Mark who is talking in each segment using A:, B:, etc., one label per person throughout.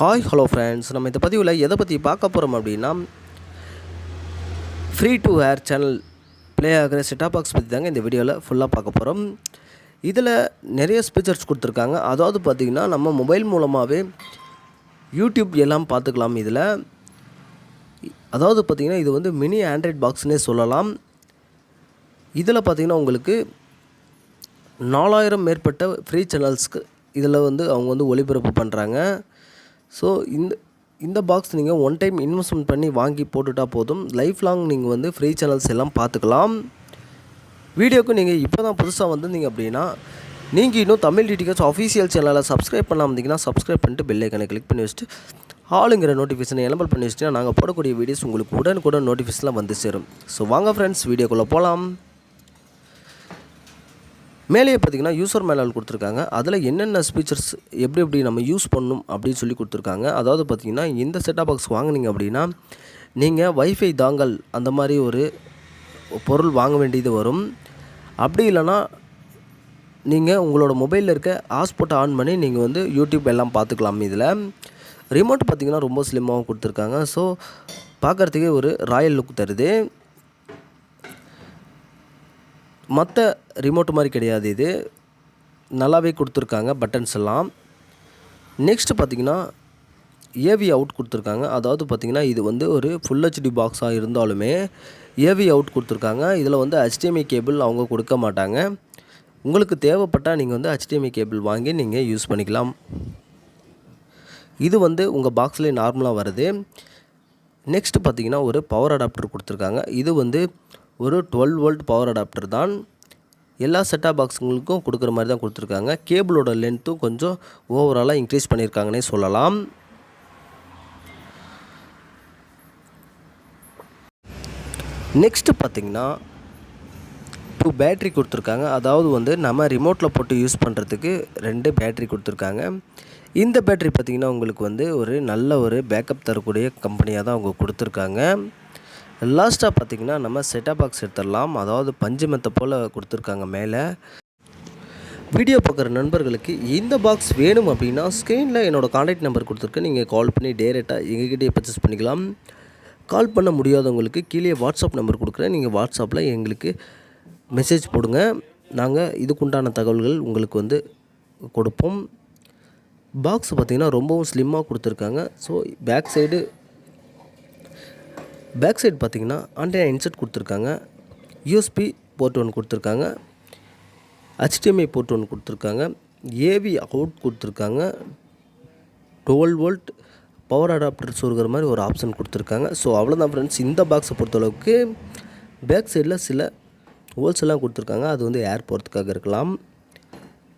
A: Hi hello friends நம்ம இந்த பதிவில் எதை பற்றி பார்க்க போகிறோம் அப்படின்னா free to air channel play ஆகிற செட்டாப் பாக்ஸ் பற்றி தாங்க இந்த வீடியோவில் ஃபுல்லாக பார்க்க போகிறோம் இதில் நிறைய ஸ்பீச்சர்ஸ் கொடுத்துருக்காங்க. அதாவது பார்த்திங்கன்னா நம்ம மொபைல் மூலமாகவே யூடியூப் எல்லாம் பார்த்துக்கலாம் இதில். அதாவது பார்த்திங்கன்னா இது வந்து மினி ஆண்ட்ராய்ட் பாக்ஸ்னே சொல்லலாம். இதில் பார்த்திங்கன்னா உங்களுக்கு நாலாயிரம் மேற்பட்ட ஃப்ரீ சேனல்ஸ்க்கு இதில் வந்து அவங்க வந்து ஒளிபரப்பு பண்ணுறாங்க ஸோ இந்த இந்த பாக்ஸ் நீங்கள் ஒன் டைம் இன்வெஸ்ட்மெண்ட் பண்ணி வாங்கி போட்டுட்டால் போதும். லைஃப் லாங் நீங்கள் வந்து ஃப்ரீ சேனல்ஸ் எல்லாம் பார்த்துக்கலாம் வீடியோக்கு நீங்கள் இப்போ தான் புதுசாக வந்திருந்தீங்க அப்படின்னா நீங்கள் இன்னும் தமிழ் டிடிகஸ் ஆஃபீஷியல் சேனலை சப்ஸ்கிரைப் பண்ணாமல் இருந்தீங்கன்னா சப்ஸ்கிரைப் பண்ணிட்டு பெல் ஐக்கனை கிளிக் பண்ணி வச்சுட்டு ஆளுங்கிற நோட்டிஃபிகேஷனை எனபிள் பண்ணி வச்சுட்டு நாங்கள் போடக்கூடிய வீடியோஸ் உங்களுக்கு உடனுக்குடன் நோட்டிஃபிகேஷன்லாம் வந்து சேரும். ஸோ வாங்க ஃப்ரெண்ட்ஸ் வீடியோக்குள்ளே போகலாம் மேலேயே பார்த்தீங்கன்னா யூசர் மேலால் கொடுத்துருக்காங்க. அதில் என்னென்ன ஸ்பீச்சர்ஸ் எப்படி எப்படி நம்ம யூஸ் பண்ணணும் அப்படின்னு சொல்லி கொடுத்துருக்காங்க. அதாவது பார்த்தீங்கன்னா இந்த செட்டாப் பாக்ஸ் வாங்குனீங்க அப்படின்னா நீங்கள் வைஃபை தாங்கல் அந்த மாதிரி ஒரு பொருள் வாங்க வேண்டியது வரும். அப்படி இல்லைன்னா நீங்கள் உங்களோட மொபைலில் இருக்க ஹாட்ஸ்பாட்டை ஆன் பண்ணி நீங்கள் வந்து யூடியூப் எல்லாம் பார்த்துக்கலாம் இதில். ரிமோட் பார்த்திங்கன்னா ரொம்ப ஸ்லிம்மாகவும் கொடுத்துருக்காங்க. ஸோ பார்க்குறதுக்கே ஒரு ராயல் லுக் தருது. மற்ற ரிமோட் மாதிரி கிடையாது இது. நல்லாவே கொடுத்துருக்காங்க பட்டன்ஸ் எல்லாம். நெக்ஸ்ட்டு பார்த்தீங்கன்னா ஏவி அவுட் கொடுத்துருக்காங்க. அதாவது பார்த்திங்கன்னா இது வந்து ஒரு ஃபுல் ஹெச்டி பாக்ஸாக இருந்தாலுமே ஏவி அவுட் கொடுத்துருக்காங்க. இதில் வந்து ஹெச்டிஎம்ஐ கேபிள் அவங்க கொடுக்க மாட்டாங்க. உங்களுக்கு தேவைப்பட்டால் நீங்கள் வந்து ஹெச்டிஎம்ஐ கேபிள் வாங்கி நீங்கள் யூஸ் பண்ணிக்கலாம். இது வந்து உங்கள் பாக்ஸ்லேயே நார்மலாக வருது. நெக்ஸ்ட்டு பார்த்தீங்கன்னா ஒரு பவர் அடாப்டர் கொடுத்துருக்காங்க. இது வந்து ஒரு டுவெல் வோல்ட் பவர் அடாப்டர் தான் எல்லா செட்டாப் பாக்ஸுங்களுக்கும் கொடுக்குற மாதிரி தான் கொடுத்துருக்காங்க. கேபிளோட லென்த்தும் கொஞ்சம் ஓவராலாக இன்க்ரீஸ் பண்ணியிருக்காங்கன்னே சொல்லலாம். நெக்ஸ்ட்டு பார்த்திங்கன்னா டூ பேட்ரி கொடுத்துருக்காங்க. அதாவது வந்து நம்ம ரிமோட்டில் போட்டு யூஸ் பண்ணுறதுக்கு ரெண்டு பேட்ரி கொடுத்துருக்காங்க. இந்த பேட்ரி பார்த்திங்கன்னா உங்களுக்கு வந்து ஒரு நல்ல ஒரு பேக்கப் தரக்கூடிய கம்பெனியாக தான் அவங்க கொடுத்துருக்காங்க. லாஸ்ட்டாக பார்த்திங்கன்னா நம்ம செட்டாப் பாக்ஸ் எடுத்துடலாம். அதாவது பஞ்சு மெத்தை போல் கொடுத்துருக்காங்க மேலே. வீடியோ பார்க்குற நண்பர்களுக்கு இந்த பாக்ஸ் வேணும் அப்படின்னா ஸ்க்ரீனில் என்னோடய காண்டாக்ட் நம்பர் கொடுத்துருக்கேன் நீங்கள் கால் பண்ணி டேரெக்டாக எங்ககிட்டயே பர்ச்சேஸ் பண்ணிக்கலாம். கால் பண்ண முடியாதவங்களுக்கு கீழே வாட்ஸ்அப் நம்பர் கொடுக்குறேன். நீங்கள் வாட்ஸ்அப்பில் எங்களுக்கு மெசேஜ் போடுங்க. நாங்கள் இதுக்குண்டான தகவல்கள் உங்களுக்கு வந்து கொடுப்போம். பாக்ஸ் பார்த்திங்கன்னா ரொம்பவும் ஸ்லிம்மாக கொடுத்துருக்காங்க. So back side back side பார்த்திங்கன்னா ஆண்டனா இன்சர்ட் கொடுத்துருக்காங்க. யூஎஸ்பி போர்ட் ஒன்று கொடுத்துருக்காங்க. ஹெச்டிஎம்ஐ போர்ட் ஒன்று கொடுத்துருக்காங்க. ஏவி அவுட் கொடுத்துருக்காங்க. டுவெல் வோல்ட் பவர் அடாப்டர் சொருகிற மாதிரி ஒரு ஆப்ஷன் கொடுத்துருக்காங்க. ஸோ அவ்வளோதான் ஃப்ரெண்ட்ஸ் இந்த பாக்ஸை பொறுத்தளவுக்கு பேக் சைடில் சில ஹோல்ஸ் எல்லாம் கொடுத்துருக்காங்க. அது வந்து ஏர் போகிறதுக்காக இருக்கலாம்.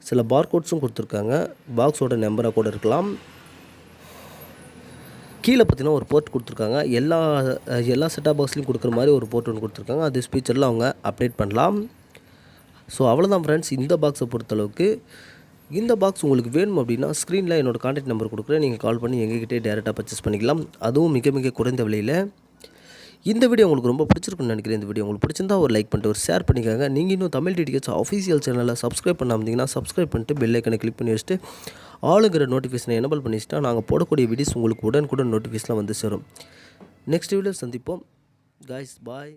A: சில பார்கோட்ஸும் கொடுத்துருக்காங்க. பாக்ஸோட நம்பராக கூட இருக்கலாம். கீழே பார்த்தீங்கன்னா ஒரு போர்ட் கொடுத்துருக்காங்க. எல்லா எல்லா செட்டாப் பாக்ஸ்லையும் கொடுக்குற மாதிரி ஒரு போர்ட் ஒன்று கொடுத்துருக்காங்க. அது ஸ்பீச்சரில் அவங்க அப்டேட் பண்ணலாம். ஸோ அவ்வளோதான் ஃப்ரெண்ட்ஸ் இந்த பாக்ஸை பொறுத்தளவுக்கு இந்த பாக்ஸ் உங்களுக்கு வேணும் அப்படின்னா ஸ்க்ரீனில் என்னோட காண்டாக்ட் நம்பர் கொடுக்குறேன். நீங்கள் கால் பண்ணி எங்ககிட்டே டேரெக்டாக பர்ச்சேஸ் பண்ணிக்கலாம். அதுவும் மிக மிக குறைந்த விலையில். இந்த வீடியோ உங்களுக்கு ரொம்ப பிடிச்சிருக்குன்னு நினைக்கிறேன். இந்த வீடியோ உங்களுக்கு பிடிச்சிருந்தா ஒரு லைக் பண்ணிட்டு ஒரு ஷேர் பண்ணிக்கோங்க. நீங்கள் இன்னும் தமிழ் டிடிகேட்ஸ் ஆஃபீஷியல் சேனலில் சப்ஸ்கிரைப் பண்ணாமல் இருந்தீங்கன்னா சப்ஸ்கிரைப் பண்ணிட்டு பெல் ஐக்கனை கிளிக் பண்ணி வச்சுட்டு ஆளுங்கிற நோட்டிஃபிகேஷனை எனபிள் பண்ணி நாங்கள் போடக்கூடிய வீடியோஸ் உங்களுக்கு உடனுக்குடன் நோட்டிஃபிகேஷனில் வந்து சேரும். நெக்ஸ்ட் வீடியோ சந்திப்போம். Guys bye